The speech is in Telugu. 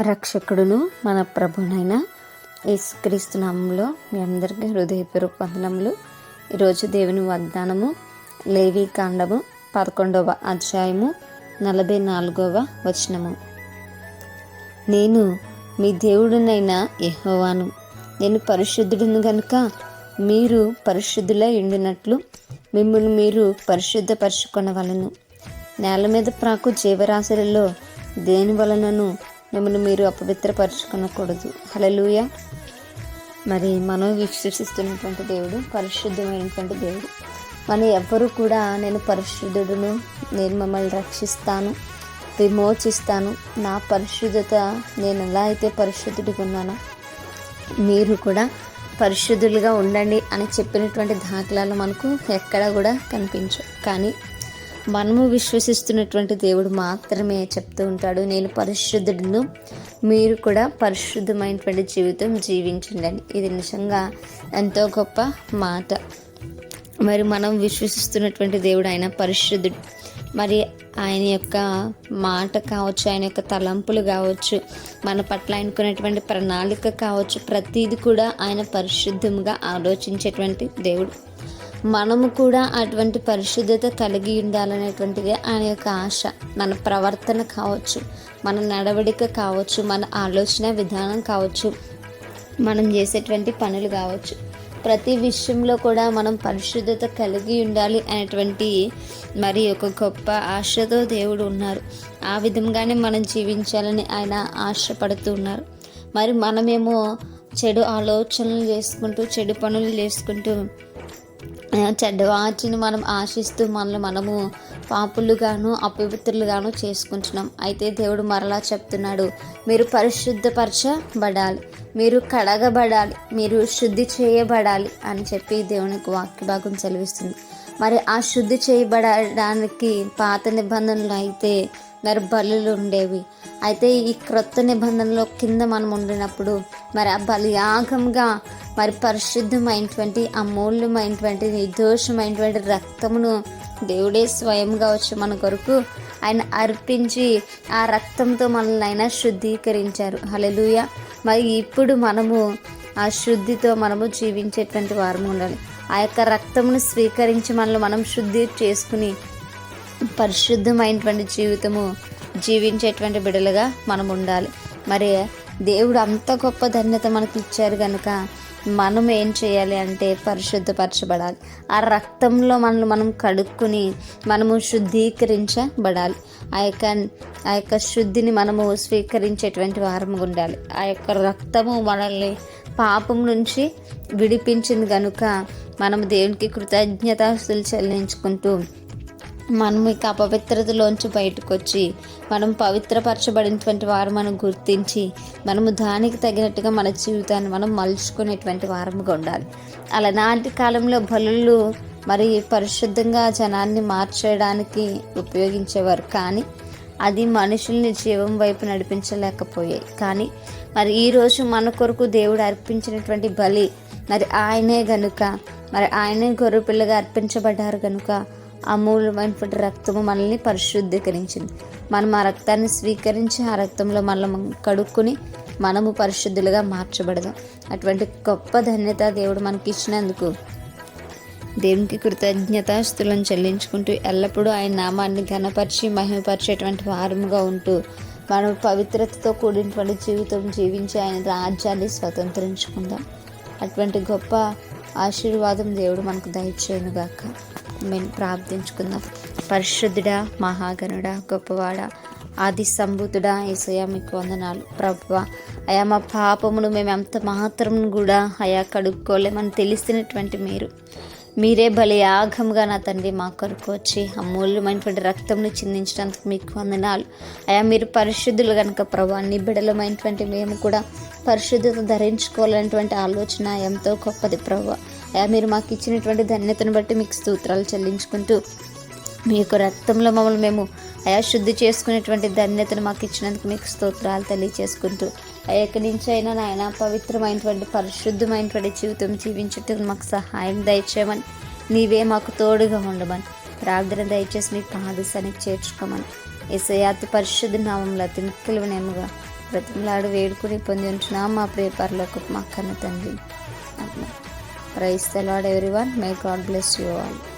రక్షకుడును మన ప్రభునైన యేసుక్రీస్తు నామంలో మీ అందరికీ హృదయపూర్వక వందనములు. ఈరోజు దేవుని వాగ్దానము లేవి కాండము పదకొండవ అధ్యాయము నలభై నాలుగవ వచనము. నేను మీ దేవుడునైన యహోవాను. నేను పరిశుద్ధుడును గనుక మీరు పరిశుద్ధులై ఉండినట్లు మిమ్మల్ని మీరు పరిశుద్ధపరచుకొనవలను. నేల మీద ప్రాకు జీవరాశులలో దేని వలనను మిమ్మల్ని మీరు అపవిత్రపరచుకునకూడదు. హలలుయ మరి మనం విశ్వసిస్తున్నటువంటి దేవుడు పరిశుద్ధమైనటువంటి దేవుడు. మన ఎవ్వరూ కూడా నేను పరిశుద్ధుడును నేను మమ్మల్ని రక్షిస్తాను విమోచిస్తాను. నా పరిశుద్ధత నేను ఎలా అయితే పరిశుద్ధుడిగా ఉన్నానో మీరు కూడా పరిశుద్ధులుగా ఉండండి అని చెప్పినటువంటి దాఖలాలు మనకు ఎక్కడ కూడా కనిపించవు. కానీ మనము విశ్వసిస్తున్నటువంటి దేవుడు మాత్రమే చెప్తూ ఉంటాడు నేను పరిశుద్ధుడును మీరు కూడా పరిశుద్ధమైనటువంటి జీవితం జీవించండి అని. ఇది నిజంగా ఎంతో గొప్ప మాట. మరి మనం విశ్వసిస్తున్నటువంటి దేవుడు ఆయన పరిశుద్ధుడు. మరి ఆయన యొక్క మాట కావచ్చు ఆయన యొక్క తలంపులు కావచ్చు మన పట్ల ఆయనకున్నటువంటి ప్రణాళిక కావచ్చు ప్రతిదీ కూడా ఆయన పరిశుద్ధంగా ఆలోచించేటువంటి దేవుడు. మనము కూడా అటువంటి పరిశుద్ధత కలిగి ఉండాలనేటువంటిది ఆయన యొక్క ఆశ. మన ప్రవర్తన కావచ్చు మన నడవడిక కావచ్చు మన ఆలోచన విధానం కావచ్చు మనం చేసేటువంటి పనులు కావచ్చు. ప్రతి విషయంలో కూడా మనం పరిశుద్ధత కలిగి ఉండాలి అనేటువంటి మరి ఒక గొప్ప ఆశతో దేవుడు ఉన్నారు. ఆ విధంగానే మనం జీవించాలని ఆయన ఆశపడుతూ ఉన్నారు. మరి మనమేమో చెడు ఆలోచనలు చేసుకుంటూ చెడు పనులు చేసుకుంటూ చెడ్డవాటిని మనం ఆశిస్తూ మనల్ని మనము పాపులుగాను అపవిత్రులుగాను చేసుకుంటున్నాం. అయితే దేవుడు మరలా చెప్తున్నాడు మీరు పరిశుద్ధపరచబడాలి మీరు కడగబడాలి మీరు శుద్ధి చేయబడాలి అని చెప్పి దేవునికి వాక్య భాగం మరి ఆ శుద్ధి చేయబడడానికి పాత నిబంధనలు అయితే మరి బలులు ఉండేవి. అయితే ఈ క్రొత్త నిబంధనలో కింద మనం ఉండినప్పుడు మరి ఆ బలియాగంగా మరి పరిశుద్ధమైనటువంటి అమూల్యమైనటువంటి నిర్దోషమైనటువంటి రక్తమును దేవుడే స్వయంగా వచ్చి మన కొరకు ఆయన అర్పించి ఆ రక్తంతో మనల్ని ఆయన శుద్ధీకరించారు. హలలుయ మరి ఇప్పుడు మనము ఆ శుద్ధితో మనము జీవించేటువంటి వారము ఉండాలి. ఆ యొక్క రక్తమును స్వీకరించి మనల్ని మనం శుద్ధి చేసుకుని పరిశుద్ధమైనటువంటి జీవితము జీవించేటువంటి బిడలుగా మనం ఉండాలి. మరి దేవుడు అంత గొప్ప ధన్యత మనకి ఇచ్చారు కనుక మనం ఏం చేయాలి అంటే పరిశుద్ధపరచబడాలి. ఆ రక్తంలో మనల్ని మనం కడుక్కుని మనము శుద్ధీకరించబడాలి. ఆ యొక్క ఆ యొక్క శుద్ధిని మనము స్వీకరించేటువంటి వారము ఉండాలి. ఆ యొక్క రక్తము మనల్ని పాపం నుంచి విడిపించింది కనుక మనం దేవునికి కృతజ్ఞతాస్తులు చెల్లించుకుంటూ మనం ఇక అపవిత్రతలోంచి బయటకు వచ్చి మనం పవిత్రపరచబడినటువంటి వారు మనం గుర్తించి మనము దానికి తగినట్టుగా మన జీవితాన్ని మనం మలుచుకునేటువంటి వారముగా ఉండాలి. అలనాటి కాలంలో బలులు మరి పరిశుద్ధంగా జనాన్ని మార్చేయడానికి ఉపయోగించేవారు. కానీ అది మనుషుల్ని జీవం వైపు నడిపించలేకపోయాయి. కానీ మరి ఈరోజు మన కొరకు దేవుడు అర్పించినటువంటి బలి మరి ఆయనే గనుక మరి ఆయనే గొర్రె పిల్లగా అర్పించబడ్డారు కనుక అమూల్యమైన రక్తము మనల్ని పరిశుద్ధీకరించింది. మనం ఆ రక్తాన్ని స్వీకరించి ఆ రక్తంలో మనం కడుక్కుని మనము పరిశుద్ధులుగా మార్చబడదాం. అటువంటి గొప్ప ధన్యత దేవుడు మనకి ఇచ్చినందుకు దేవునికి కృతజ్ఞతాస్తులను చెల్లించుకుంటూ ఎల్లప్పుడూ ఆయన నామాన్ని ఘనపరిచి మహిమపరిచేటువంటి వారముగా ఉంటూ మనం పవిత్రతతో కూడినటువంటి జీవితం జీవించి ఆయన రాజ్యాన్ని స్వతంత్రించుకుందాం. అటువంటి గొప్ప ఆశీర్వాదం దేవుడు మనకు దయచేయనుగాక. మేము ప్రార్థించుకుందాం. పరిశుద్ధుడా మహాగణుడా గొప్పవాడ ఆది సంభూతుడా ఏసయ మీకు వందనాలు. ప్రభు అయా మా పాపమును మేము ఎంత మాత్రం కూడా అయా కడుక్కోలేమని తెలిసినటువంటి మీరు. మీరే భలే యాగముగా నా తండ్రి మా కొరకు వచ్చి అమూల్యమైనటువంటి రక్తంను చిందించడానికి మీకు వందనాలు. అయా మీరు పరిశుద్ధులు కనుక ప్రభా నిబిడలమైనటువంటి మేము కూడా పరిశుద్ధత ధరించుకోవాలనేటువంటి ఆలోచన ఎంతో గొప్పది ప్రభా. అయా మీరు మాకు ఇచ్చినటువంటి ధన్యతను బట్టి మీకు స్తోత్రాలు చెల్లించుకుంటూ మీ యొక్క రక్తంలో మమ్మల్ని మేము అయా శుద్ధి చేసుకునేటువంటి ధన్యతను మాకు ఇచ్చినందుకు మీకు స్తోత్రాలు తెలియచేసుకుంటూ. ఎక్కడి నుంచి అయినా నాయన పవిత్రమైనటువంటి పరిశుద్ధమైనటువంటి జీవితం జీవించటం మాకు సహాయం దయచేయమని. నీవే మాకు తోడుగా ఉండమని. ప్రార్థన దయచేసి మీ పాదశానికి చేర్చుకోమని. ఏసయాతి పరిశుద్ధ నామంలో అతి ముఖ్యమైనముగా ప్రతిమలాడు వేడుకుని పొంది ఉంటున్నాం మా ప్రియ మా కన్న తండ్రి. Praise the lord everyone may God bless you all.